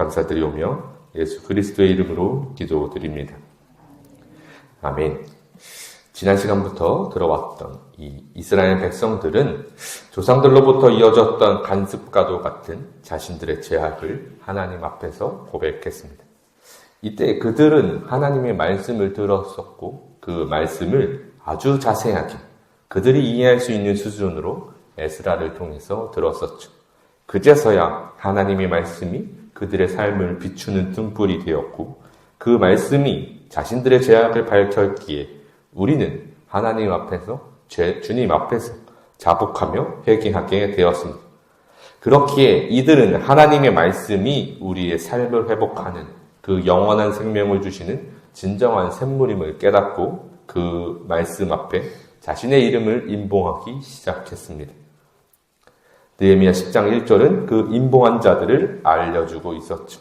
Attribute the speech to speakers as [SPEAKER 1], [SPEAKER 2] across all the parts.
[SPEAKER 1] 감사드리오며 예수 그리스도의 이름으로 기도드립니다. 아멘. 지난 시간부터 들어왔던 이 이스라엘 백성들은 조상들로부터 이어졌던 간습과도 같은 자신들의 죄악을 하나님 앞에서 고백했습니다. 이때 그들은 하나님의 말씀을 들었었고 그 말씀을 아주 자세하게 그들이 이해할 수 있는 수준으로 에스라를 통해서 들었었죠. 그제서야 하나님의 말씀이 그들의 삶을 비추는 등불이 되었고 그 말씀이 자신들의 죄악을 밝혔기에 우리는 하나님 앞에서 죄, 주님 앞에서 자복하며 회개하게 되었습니다. 그렇기에 이들은 하나님의 말씀이 우리의 삶을 회복하는 그 영원한 생명을 주시는 진정한 샘물임을 깨닫고 그 말씀 앞에 자신의 이름을 임봉하기 시작했습니다. 느헤미야 10장 1절은 그 임봉한 자들을 알려주고 있었죠.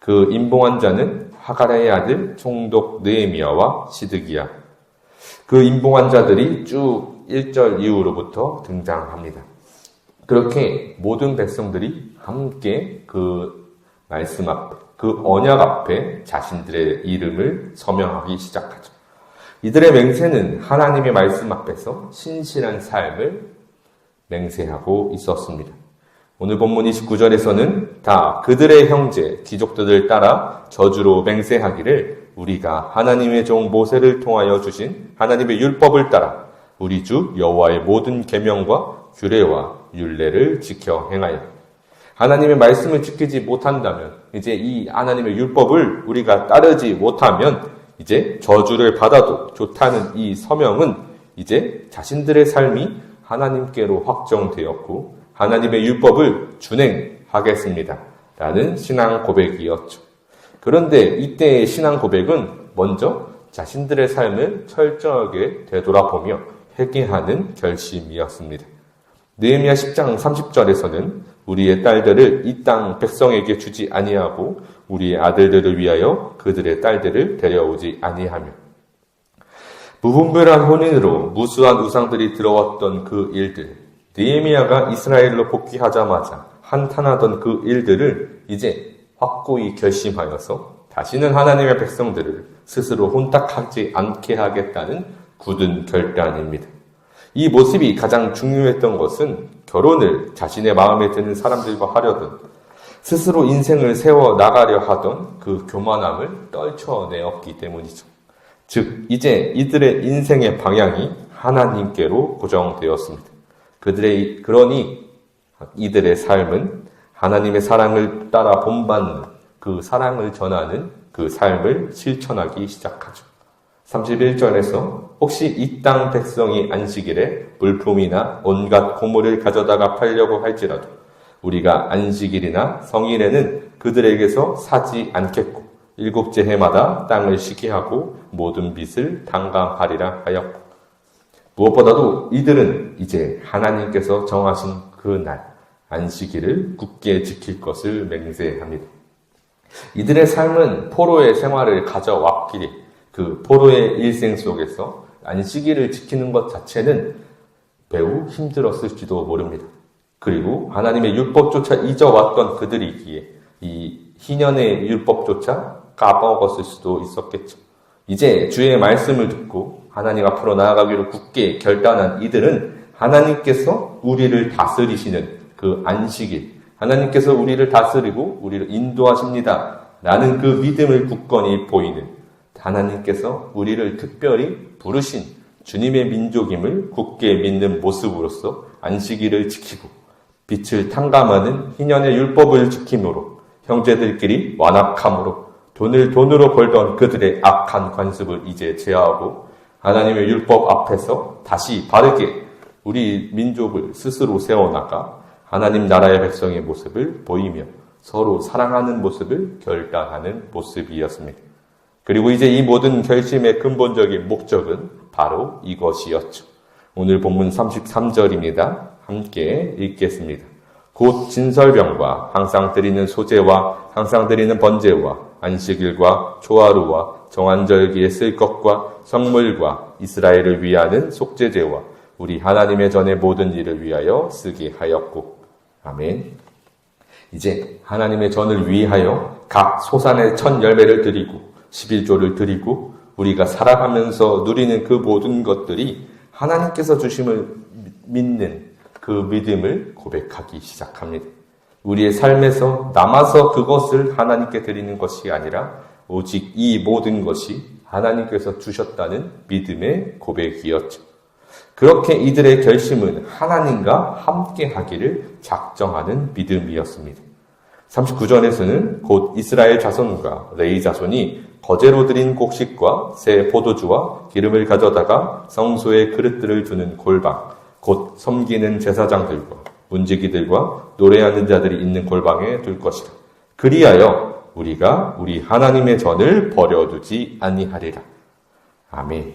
[SPEAKER 1] 그 임봉한 자는 하가라의 아들 총독 느헤미야와 시드기야. 그 임봉한 자들이 쭉 1절 이후로부터 등장합니다. 그렇게 모든 백성들이 함께 그 말씀 앞에, 그 언약 앞에 자신들의 이름을 서명하기 시작하죠. 이들의 맹세는 하나님의 말씀 앞에서 신실한 삶을 맹세하고 있었습니다. 오늘 본문 29절에서는 다 그들의 형제, 귀족들을 따라 저주로 맹세하기를 우리가 하나님의 종 모세를 통하여 주신 하나님의 율법을 따라 우리 주 여호와의 모든 계명과 규례와 율례를 지켜 행하여 하나님의 말씀을 지키지 못한다면 이제 이 하나님의 율법을 우리가 따르지 못하면 이제 저주를 받아도 좋다는 이 서명은 이제 자신들의 삶이 하나님께로 확정되었고 하나님의 율법을 준행하겠습니다. 라는 신앙 고백이었죠. 그런데 이때의 신앙 고백은 먼저 자신들의 삶을 철저하게 되돌아보며 회개하는 결심이었습니다. 느헤미야 10장 30절에서는 우리의 딸들을 이 땅 백성에게 주지 아니하고 우리의 아들들을 위하여 그들의 딸들을 데려오지 아니하며 무분별한 혼인으로 무수한 우상들이 들어왔던 그 일들 느헤미야가 이스라엘로 복귀하자마자 한탄하던 그 일들을 이제 확고히 결심하여서 다시는 하나님의 백성들을 스스로 혼탁하지 않게 하겠다는 굳은 결단입니다. 이 모습이 가장 중요했던 것은 결혼을 자신의 마음에 드는 사람들과 하려던 스스로 인생을 세워 나가려 하던 그 교만함을 떨쳐내었기 때문이죠. 즉, 이제 이들의 인생의 방향이 하나님께로 고정되었습니다. 그들의, 그러니 이들의 삶은 하나님의 사랑을 따라 본받는 그 사랑을 전하는 그 삶을 실천하기 시작하죠. 31절에서 혹시 이 땅 백성이 안식일에 물품이나 온갖 고물을 가져다가 팔려고 할지라도 우리가 안식일이나 성일에는 그들에게서 사지 않겠고 일곱째 해마다 땅을 쉬게 하고 모든 빚을 당감하리라 하였고 무엇보다도 이들은 이제 하나님께서 정하신 그 날 안식일을 굳게 지킬 것을 맹세합니다. 이들의 삶은 포로의 생활을 가져왔기에 그 포로의 일생 속에서 안식일을 지키는 것 자체는 매우 힘들었을지도 모릅니다. 그리고 하나님의 율법조차 잊어왔던 그들이기에 이 희년의 율법조차 까먹었을 수도 있었겠죠. 이제 주의 말씀을 듣고 하나님 앞으로 나아가기로 굳게 결단한 이들은 하나님께서 우리를 다스리시는 그 안식일, 하나님께서 우리를 다스리고 우리를 인도하십니다. 라는 그 믿음을 굳건히 보이는 하나님께서 우리를 특별히 부르신 주님의 민족임을 굳게 믿는 모습으로서 안식일을 지키고 빛을 탕감하는 희년의 율법을 지킴으로 형제들끼리 완악함으로 돈을 돈으로 벌던 그들의 악한 관습을 이제 제하고 하나님의 율법 앞에서 다시 바르게 우리 민족을 스스로 세워나가 하나님 나라의 백성의 모습을 보이며 서로 사랑하는 모습을 결단하는 모습이었습니다. 그리고 이제 이 모든 결심의 근본적인 목적은 바로 이것이었죠. 오늘 본문 33절입니다. 함께 읽겠습니다. 곧 진설병과 항상 드리는 소재와 항상 드리는 번제와 안식일과 초하루와 정한절기에 쓸 것과 성물과 이스라엘을 위하는 속죄제와 우리 하나님의 전의 모든 일을 위하여 쓰게 하였고 아멘. 이제 하나님의 전을 위하여 각 소산의 첫 열매를 드리고 11조를 드리고 우리가 살아가면서 누리는 그 모든 것들이 하나님께서 주심을 믿는 그 믿음을 고백하기 시작합니다. 우리의 삶에서 남아서 그것을 하나님께 드리는 것이 아니라 오직 이 모든 것이 하나님께서 주셨다는 믿음의 고백이었죠. 그렇게 이들의 결심은 하나님과 함께 하기를 작정하는 믿음이었습니다. 39절에서는 곧 이스라엘 자손과 레이 자손이 거제로 드린 곡식과 새 포도주와 기름을 가져다가 성소에 그릇들을 두는 골방, 곧 섬기는 제사장들과 문지기들과 노래하는 자들이 있는 골방에 둘 것이다. 그리하여 우리가 우리 하나님의 전을 버려두지 아니하리라. 아멘.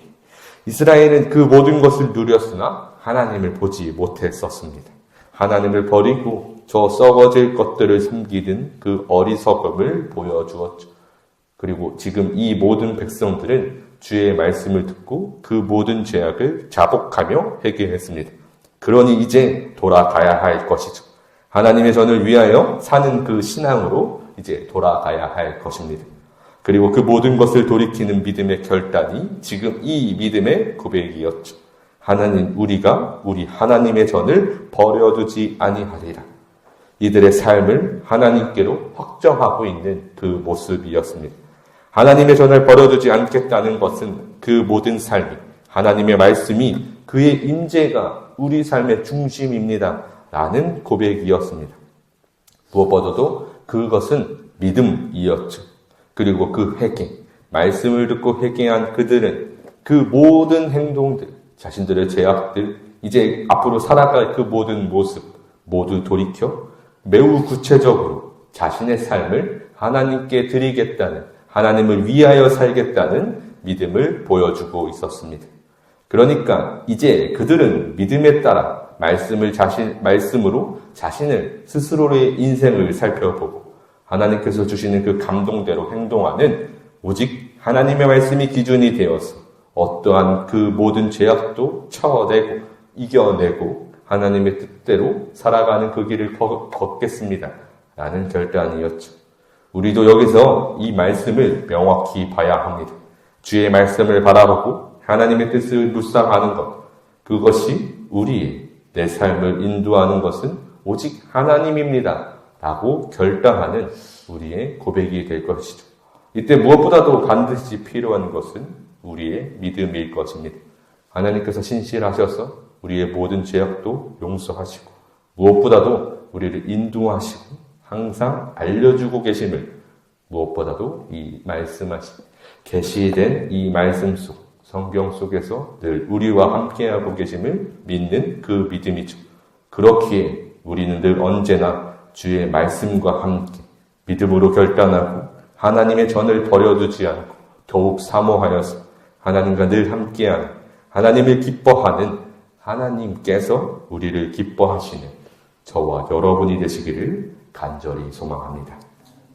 [SPEAKER 1] 이스라엘은 그 모든 것을 누렸으나 하나님을 보지 못했었습니다. 하나님을 버리고 저 썩어질 것들을 숨기는 그 어리석음을 보여주었죠. 그리고 지금 이 모든 백성들은 주의 말씀을 듣고 그 모든 죄악을 자복하며 회개했습니다. 그러니 이제 돌아가야 할 것이죠. 하나님의 전을 위하여 사는 그 신앙으로 이제 돌아가야 할 것입니다. 그리고 그 모든 것을 돌이키는 믿음의 결단이 지금 이 믿음의 고백이었죠. 하나님, 우리가 우리 하나님의 전을 버려두지 아니하리라. 이들의 삶을 하나님께로 확정하고 있는 그 모습이었습니다. 하나님의 전을 버려두지 않겠다는 것은 그 모든 삶이 하나님의 말씀이 그의 임재가 우리 삶의 중심입니다. 라는 고백이었습니다. 무엇보다도 그것은 믿음이었죠. 그리고 그 회개, 말씀을 듣고 회개한 그들은 그 모든 행동들, 자신들의 죄악들, 이제 앞으로 살아갈 그 모든 모습 모두 돌이켜 매우 구체적으로 자신의 삶을 하나님께 드리겠다는, 하나님을 위하여 살겠다는 믿음을 보여주고 있었습니다. 그러니까 이제 그들은 믿음에 따라 말씀을 자신, 말씀으로 자신을 스스로의 인생을 살펴보고 하나님께서 주시는 그 감동대로 행동하는 오직 하나님의 말씀이 기준이 되어서 어떠한 그 모든 죄악도 쳐내고 이겨내고 하나님의 뜻대로 살아가는 그 길을 걷겠습니다. 라는 결단이었죠. 우리도 여기서 이 말씀을 명확히 봐야 합니다. 주의 말씀을 바라보고 하나님의 뜻을 묵상하는 것. 그것이 우리의 내 삶을 인도하는 것은 오직 하나님입니다. 라고 결단하는 우리의 고백이 될 것이죠. 이때 무엇보다도 반드시 필요한 것은 우리의 믿음일 것입니다. 하나님께서 신실하셔서 우리의 모든 죄악도 용서하시고 무엇보다도 우리를 인도하시고 항상 알려주고 계심을 무엇보다도 이 말씀하신 계시된 이 말씀 속 성경 속에서 늘 우리와 함께하고 계심을 믿는 그 믿음이죠. 그렇기에 우리는 늘 언제나 주의 말씀과 함께 믿음으로 결단하고 하나님의 전을 버려두지 않고 더욱 사모하여서 하나님과 늘 함께하는 하나님을 기뻐하는 하나님께서 우리를 기뻐하시는 저와 여러분이 되시기를 간절히 소망합니다.